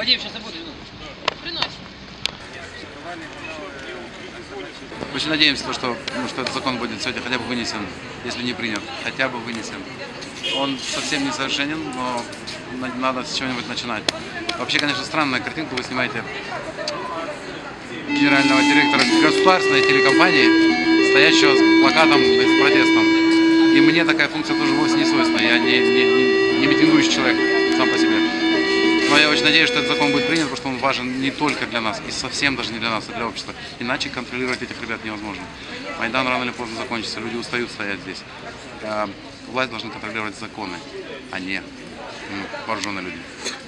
Вадим, сейчас я буду. Очень надеемся, то, что, ну, что этот закон будет сегодня хотя бы вынесен, если не принят, хотя бы вынесен. Он совсем не совершенен, но на- надо с чего-нибудь начинать. Вообще, конечно, странная картинка. Вы снимаете генерального директора государственной телекомпании, стоящего с плакатом и с протестом. И мне такая функция тоже вовсе не свойственна. Я не, не, не- не митингующий человек очень надеюсь, что этот закон будет принят, потому что он важен не только для нас, и совсем даже не для нас, а для общества. Иначе контролировать этих ребят невозможно. Майдан рано или поздно закончится, люди устают стоять здесь. А, Власть должна контролировать законы, а не вооруженные люди.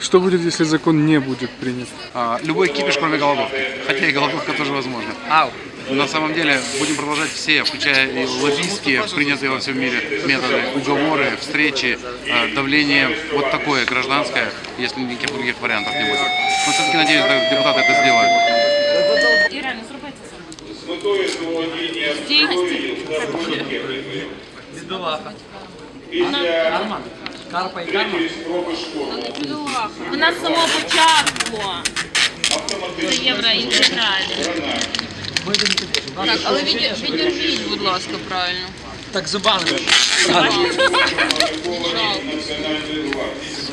Что будет, если закон не будет принят? А, Любой кипиш, кроме голодовки. Хотя и голодовка тоже возможна. Ау На самом деле будем продолжать все, включая и лоббистские, принятые во всем мире методы, уговоры, встречи, э, давление вот такое гражданское, если никаких других вариантов не будет. Но все-таки надеюсь, что депутаты это сделают. І реально зробити це. Стійкості. Бідолаха. Карма. Карпа і карма. Вона з самого початку. Це Так, але відірвіть, віддержіть, будь ласка, правильно. Так зубами.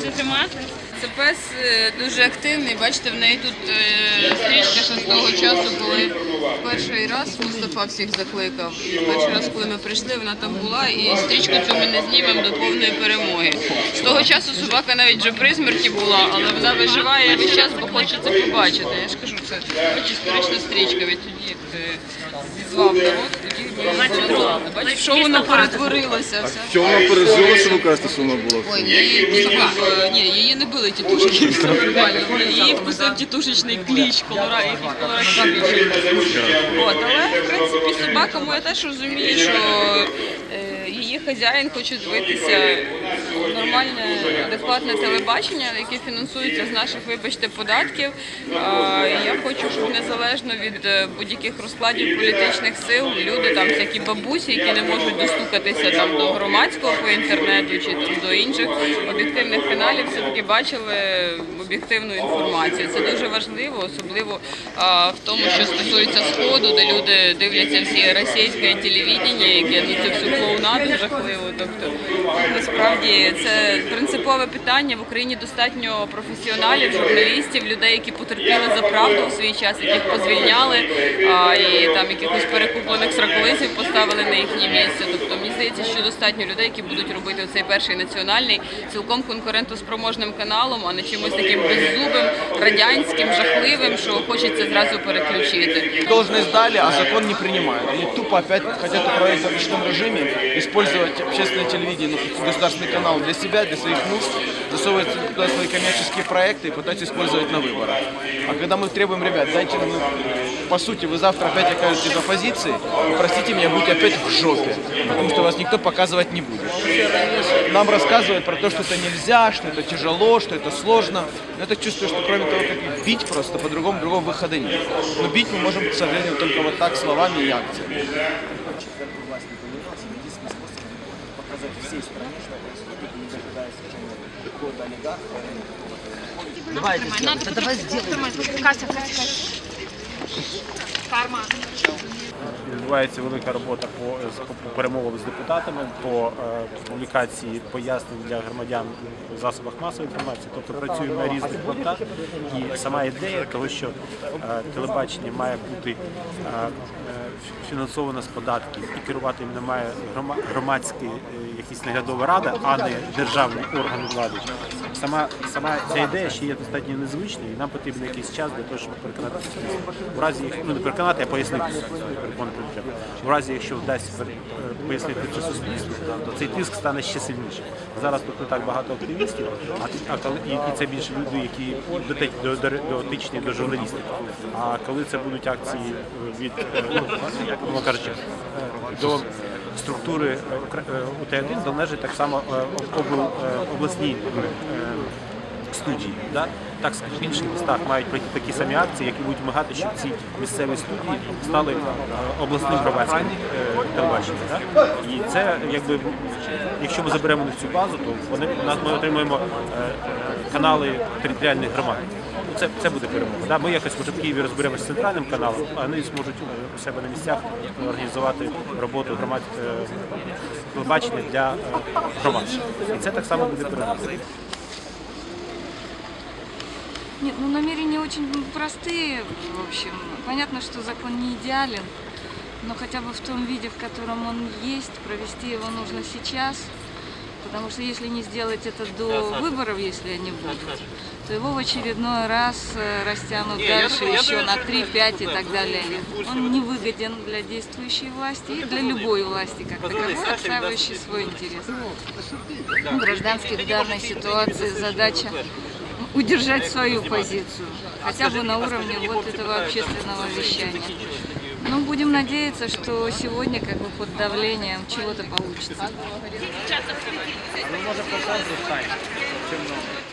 Це тримати? Це пес е, дуже активний. Бачите, в неї тут е, стрічка ще з того часу, коли перший раз Мустафа всіх закликав. Перший раз, коли ми прийшли, вона там була, і стрічку цю ми не знімемо до повної перемоги. З того часу собака навіть вже при смерті була, але вона виживає весь час, бо хоче це побачити. Я ж кажу, це хоч історична стрічка. Відтоді як е, зізвав народ, тоді ми. Бачиш, що вона перетворилася вся. Що вона пережила, що ви кажете, що вона була? Ой, е, ні, її не били тітушечки, нормально. Її вкусив тітушечний кліщ, колора, і. От, але, в принципі, собака я теж розумію, що е, її хазяїн хоче дивитися нормальне, адекватне телебачення, яке фінансується з наших, вибачте, податків. Я хочу, щоб незалежно від е, будь-яких розкладів політичних сил, люди там, всякі бабусі, які не можуть достукатися там до громадського по інтернету чи там до інших об'єктивних каналів, все-таки бачили об'єктивну інформацію. Це дуже важливо, особливо в тому, що стосується сходу, де люди дивляться всі російське телевідення, яке ну це всю клоунаду жахливо. Тобто насправді це принципове питання. В Україні достатньо професіоналів, журналістів, людей, які потерпіли за правду у свій час, яких позвільняли, а, і там якихось перекуплених сраколизів поставили на їхнє місце. Тобто мені здається, що достатньо людей, які будуть робити цей перший національний цілком конкурентоспроможним каналом, а не чимось таким беззубим, радянським, жахливим, що хочеться зразу переключити. Должность дали, а закон не принимают. Они тупо опять хотят управлять в ручном режиме, использовать общественное телевидение, ну, государственный канал для себя, для своих нужд, засовывать туда свои коммерческие проекты и пытаться использовать на выборах. А когда мы требуем, ребят, дайте нам, по сути, вы завтра опять окажетесь в оппозиции, простите меня, будете опять в жопе, потому что вас никто показывать не будет. Нам рассказывают про то, что это нельзя, что это тяжело, что это сложно. Но это чувствую, что кроме того, как бить просто, по-другому другого выхода нет. Но бить мы можем, к сожалению, только вот так, словами и акциями. Давайте сделаем. Да давай сделаем. Кася, Кася. Карма. Відбувається велика робота по, з- перемовам з депутатами, по е, публікації пояснень для громадян в засобах масової інформації. Тобто працюємо на різних фронтах. І сама ідея того, що е, телебачення має бути е, е, фінансовано з податків і керувати ним має грома- громадська е, якісь наглядова рада, а не державний орган влади. Сама сама ця ідея ще є достатньо незвичною, і нам потрібен якийсь час для того, щоб переконати суспільство. У разі, як- ну не переконати, а пояснити треба. У разі, якщо вдасться е, пояснити це суспільству, то цей тиск стане ще сильнішим. Зараз тут не так багато активістів, а, коли і, і це більше люди, які дотич- до, до, дотичні до журналістики. А коли це будуть акції е, від, е, ну, як воно кажучи, до структури е, е, УТ-1 залежить так само е, обл- обласні е, студії. Да? Так в інших містах мають пройти такі самі акції, які будуть вимагати, щоб ці місцеві студії стали обласним громадським телебаченням. Да? І це якби, якщо ми заберемо цю базу, то вони ми отримаємо е, канали територіальних громад. Ну, Це, це буде перемога. Да? Ми якось може в Києві розберемося з центральним каналом, а вони зможуть е, у себе на місцях організувати роботу громад е, телебачення для е, громад. І це так само буде перемога. Нет, ну намерения очень простые, в общем. Понятно, что закон не идеален, но хотя бы в том виде, в котором он есть, провести его нужно сейчас. Потому что если не сделать это до выборов, если они будут, то его в очередной раз э, растянут дальше еще на 3, 5 и так далее. Он невыгоден для действующей власти и для любой власти, как таковой, отстаивающей свой интерес. У гражданских в данной ситуации задача удержать свою позицию, хотя бы на уровне вот этого общественного вещания. Ну, будем надеяться, что сегодня как бы под давлением чего-то получится. Мы можем. Чим много.